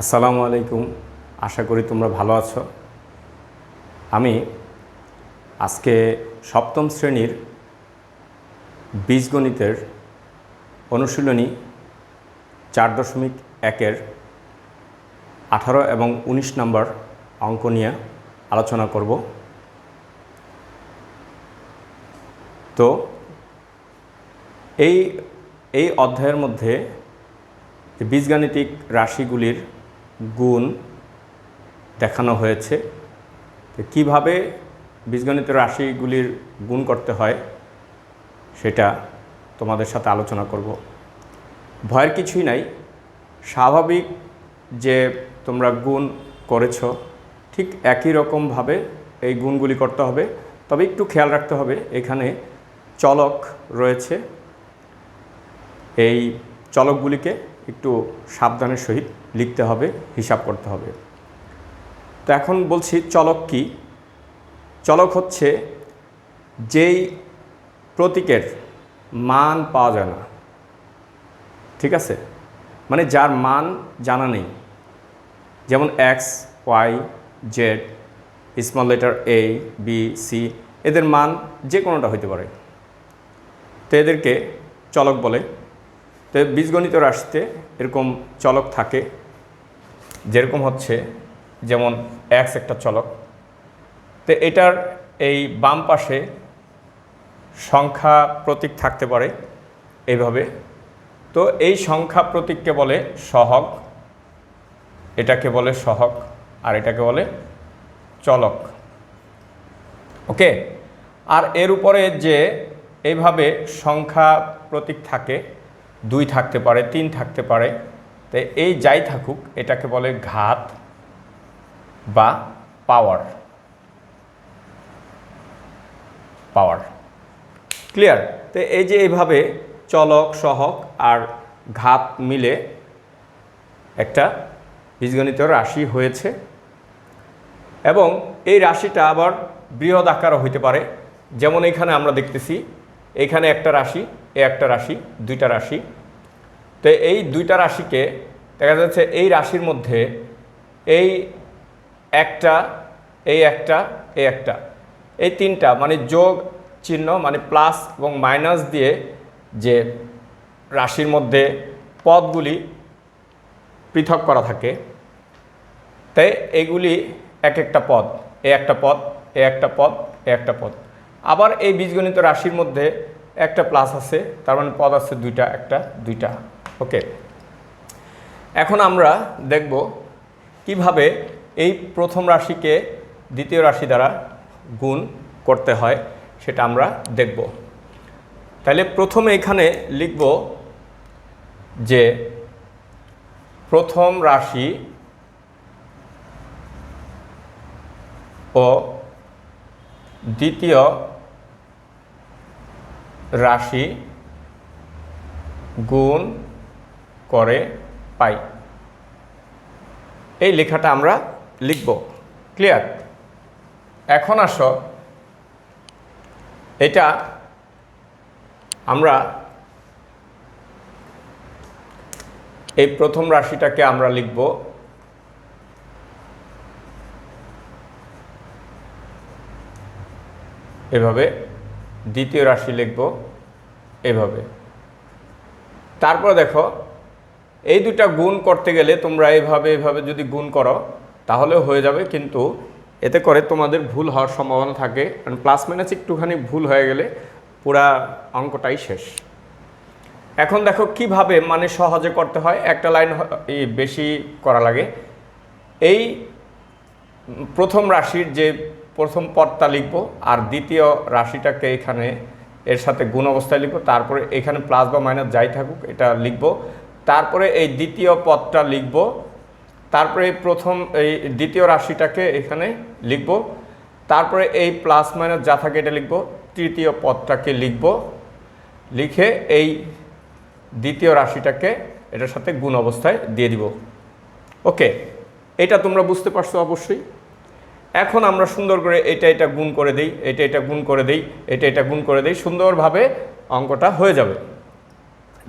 আসসালামু আলাইকুম। আশা করি তোমরা ভালো আছো। আমি আজকে সপ্তম শ্রেণির বীজগণিতের অনুশীলনী চার দশমিক একের আঠারো এবং উনিশ নম্বর অঙ্ক নিয়ে আলোচনা করব। তো এই এই অধ্যায়ের মধ্যে বীজগাণিতিক রাশিগুলির গুণ দেখানো হয়েছে। কীভাবে বীজগণিত রাশিগুলির গুণ করতে হয় সেটা তোমাদের সাথে আলোচনা করব। ভয়ের কিছুই নাই। স্বাভাবিক যে তোমরা গুণ করেছ, ঠিক একই রকমভাবে এই গুণগুলি করতে হবে। তবে একটু খেয়াল রাখতে হবে, এখানে চলক রয়েছে। এই চলকগুলিকে একটু সাবধানের সহিত লিখতে হবে, হিসাব করতে হবে। তো এখন বলছি চলক কি? চলক হচ্ছে যেই প্রতীকের মান পাওয়া যায় না। ঠিক আছে? মানে যার মান জানা নেই। যেমন X Y Z small letter A B C এদের মান যে কোনোটা হইতে পারে। তো এদেরকে চলক বলে। তো বীজগণিত রাশিতে এরকম চলক থাকে, যেরকম হচ্ছে যেমন এক্স একটা চলক। তো এটার এই বাম পাশে সংখ্যা প্রতীক থাকতে পারে এইভাবে তো এই সংখ্যা প্রতীককে বলে সহগ, এটাকে বলে সহগ, আর এটাকে বলে চলক। ওকে? আর এর উপরে যে এইভাবে সংখ্যা প্রতীক থাকে দুই থাকতে পারে, তিন থাকতে পারে। তো এই যাই থাকুক, এটাকে বলে ঘাত বা পাওয়ার পাওয়ার ক্লিয়ার তো এই যে এইভাবে চলক, সহক আর ঘাত মিলে একটা বীজগণিত রাশি হয়েছে এবং এই রাশিটা আবার বৃহৎ আকারও হইতে পারে। যেমন এখানে আমরা দেখতেছি এখানে একটা রাশি, এ একটা রাশি, দুইটা রাশি। তো এই দুইটা রাশিকে দেখা যাচ্ছে এই রাশির মধ্যে এই একটা এই একটা এই একটা। এই তিনটা মানে যোগ, চিহ্ন মানে প্লাস এবং মাইনাস দিয়ে যে রাশির মধ্যে পদগুলি পৃথক করা থাকে, তাই এগুলি এক একটা পদ, এ একটা পদ, এ একটা পদ, এ একটা পদ। আবার এই বীজগণিত রাশির মধ্যে একটা প্লাস আছে, তার মানে পদ আছে দুইটা, একটা, দুইটা ওকে এখন আমরা দেখব কীভাবে এই প্রথম রাশিকে দ্বিতীয় রাশি দ্বারা গুণ করতে হয়, সেটা আমরা দেখব। তাহলে প্রথমে এখানে লিখব যে প্রথম রাশি ও দ্বিতীয় রাশি গুণ করে পাই। এই লেখাটা আমরা লিখব। ক্লিয়ার এখন আসো। এটা আমরা এই প্রথম রাশিটাকে আমরা লিখব। এভাবে দ্বিতীয় রাশি লিখব এভাবে। তারপর দেখো, এই দুটা গুণ করতে গেলে তোমরা এইভাবে এইভাবে যদি গুণ করো তাহলে হয়ে যাবে, কিন্তু এতে করে তোমাদের ভুল হওয়ার সম্ভাবনা থাকে, কারণ প্লাস মাইনাস একটুখানি ভুল হয়ে গেলে পুরা অঙ্কটাই শেষ। এখন দেখো কীভাবে মানে সহজে করতে হয়, একটা লাইন বেশি করা লাগে। এই প্রথম রাশির যে প্রথম পদটা লিখব আর দ্বিতীয় রাশিটাকে এখানে এর সাথে গুণ অবস্থায় লিখব, তারপরে এখানে প্লাস বা মাইনাস যাই থাকুক এটা লিখব। তারপরে এই দ্বিতীয় পদটা লিখব, তারপরে প্রথম এই দ্বিতীয় রাশিটাকে এখানে লিখব, তারপরে এই প্লাস মাইনাস যা থাকে এটা লিখব, তৃতীয় পদটাকে লিখব, লিখে এই দ্বিতীয় রাশিটাকে এটার সাথে গুণ অবস্থায় দিয়ে দিব। ওকে, এটা তোমরা বুঝতে পারছ অবশ্যই। এখন আমরা সুন্দর করে এটা এটা গুণ করে দিই, এটা এটা গুণ করে দিই, এটা এটা গুণ করে দিই, সুন্দরভাবে অঙ্কটা হয়ে যাবে।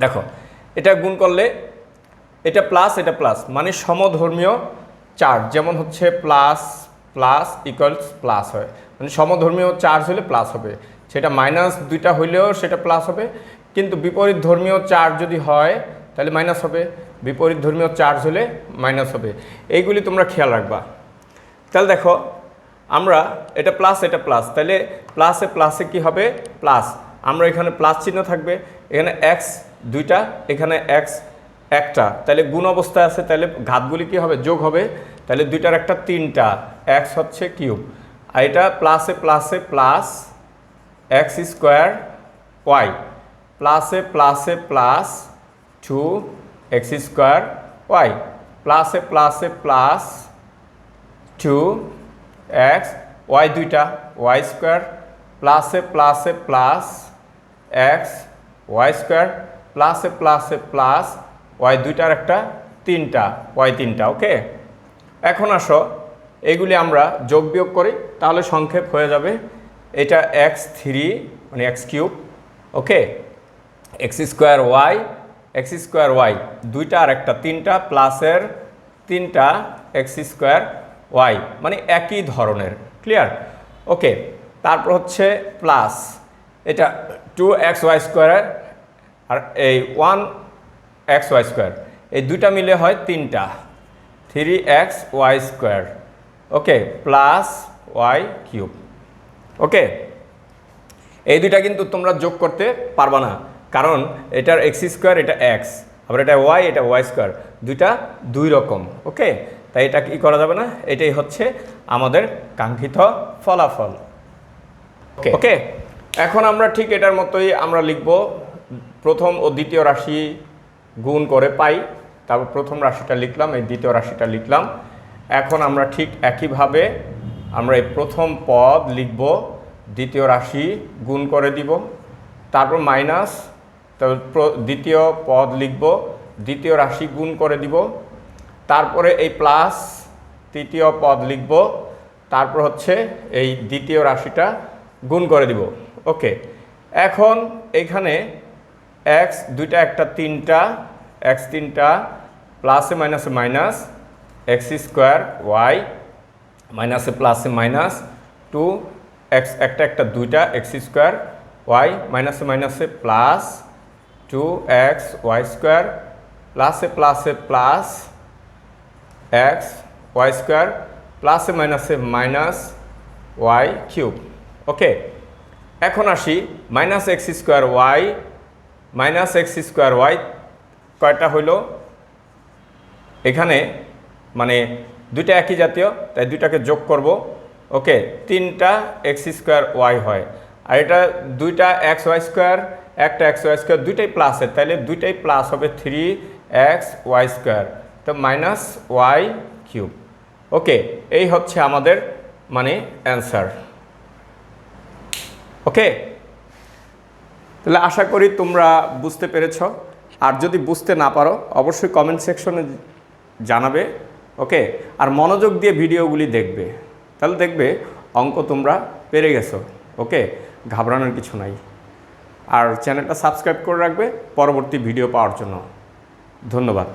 দেখো, এটা গুণ করলে এটা প্লাস এটা প্লাস মানে সমধর্মীয় চার্জ যেমন হচ্ছে প্লাস প্লাস ইকুয়ালস প্লাস হয়। মানে সমধর্মীয় চার্জ হলে প্লাস হবে। সেটা মাইনাস দুইটা হইলেও সেটা প্লাস হবে, কিন্তু বিপরীত ধর্মীয় চার্জ যদি হয়, তাহলে মাইনাস হবে। বিপরীত ধর্মীয় চার্জ হলে মাইনাস হবে। এইগুলি তোমরা খেয়াল রাখবা। তাহলে দেখো আমরা, এটা প্লাস এটা প্লাস তাহলে প্লাসে প্লাসে কি হবে? প্লাস আমরা এখানে প্লাস চিহ্ন থাকবে, এখানে এক্স দুইটা, এখানে এক্স একটা তাহলে গুণ অবস্থায় আছে তাহলে ঘাতগুলি কি হবে? যোগ হবে তাহলে দুইটার একটা তিনটা এক্স হচ্ছে কিউব আর এটা প্লাসে প্লাসে প্লাস এক্স স্কোয়ার ওয়াই প্লাসে প্লাসে plus two X square Y প্লাসে প্লাসে প্লাস টু এক্স ওয়াই দুইটা ওয়াই স্কোয়ার প্লাসে প্লাসে প্লাস এক্স ওয়াই স্কোয়ার প্লাসে প্লাসে প্লাস ওয়াই দুইটার একটা তিনটা ওয়াই তিনটা ওকে এখন আসো, এগুলি আমরা যোগ বিয়োগ করি, তাহলে সংক্ষেপ হয়ে যাবে। এটা এক্স থ্রি মানে X cube okay X square Y X square Y দুইটা আর একটা, তিনটা প্লাসের তিনটা এক্স স্কোয়ার ওয়াই মানে একই ধরনের ক্লিয়ার ওকে তারপর হচ্ছে প্লাস এটা টু এক্স ওয়াই স্কোয়ার আর এই ওয়ান এক্স ওয়াই স্কোয়ার এই দুইটা মিলে হয় তিনটা three X Y square okay plus Y cube okay এই দুইটা কিন্তু তোমরা যোগ করতে পারবা না, কারণ এটার এক্স স্কোয়ার এটা এক্স আবার এটা ওয়াই এটা ওয়াই স্কোয়ার দুইটা দুই রকম ওকে তাই এটা কি করা যাবে না? এটাই হচ্ছে আমাদের কাঙ্ক্ষিত ফলাফল। ওকে ওকে এখন আমরা ঠিক এটার মতোই আমরা লিখব প্রথম ও দ্বিতীয় রাশি গুণ করে পাই তারপর প্রথম রাশিটা লিখলাম এই দ্বিতীয় রাশিটা লিখলাম। এখন আমরা ঠিক একইভাবে আমরা এই প্রথম পদ লিখব দ্বিতীয় রাশি গুণ করে দিব তারপর মাইনাস তারপর দ্বিতীয় পদ লিখব দ্বিতীয় রাশি গুণ করে দিব তারপরে এই প্লাস তৃতীয় পদ লিখব, তারপর হচ্ছে এই দ্বিতীয় রাশিটা গুণ করে দিব। ওকে, এখন এখানে এক্স দুইটা, একটা তিনটা এক্স তিনটা প্লাসে মাইনাসে মাইনাস এক্স স্কোয়ার ওয়াই মাইনাসে প্লাসে মাইনাস টু এক্স একটা একটা দুইটা এক্স স্কোয়ার ওয়াই মাইনাসে মাইনাসে plus two X Y square, প্লাসে প্লাসে প্লাস এক্স ওয়াই স্কোয়ার প্লাসে মাইনাসে মাইনাস ওয়াই কিউব ওকে এখন আসি minus X square Y minus X square Y কয়টা হইল? এখানে মানে দুইটা একই জাতীয়, তাই দুইটাকে যোগ করব। ওকে তিনটা এক্স স্কোয়ার ওয়াই হয়। আর এটা দুইটা এক্স ওয়াই স্কোয়ার একটা এক্স ওয়াই স্কোয়ার দুইটাই প্লাসের তাহলে দুইটাই প্লাস হবে থ্রি এক্স ওয়াই স্কোয়ার তো মাইনাস ওয়াই কিউব ওকে এই হচ্ছে আমাদের মানে অ্যান্সার ওকে তাহলে আশা করি তোমরা বুঝতে পেরেছ। আর যদি বুঝতে না পারো, অবশ্যই কমেন্ট সেকশনে জানাবে। ওকে আর মনোযোগ দিয়ে ভিডিওগুলি দেখবে। তাহলে দেখবে অঙ্ক তোমরা পেরে গেছো। ওকে ঘাবড়ানোর কিছু নাই। আর চ্যানেলটা সাবস্ক্রাইব করে রাখবে পরবর্তী ভিডিও পাওয়ার জন্য। ধন্যবাদ।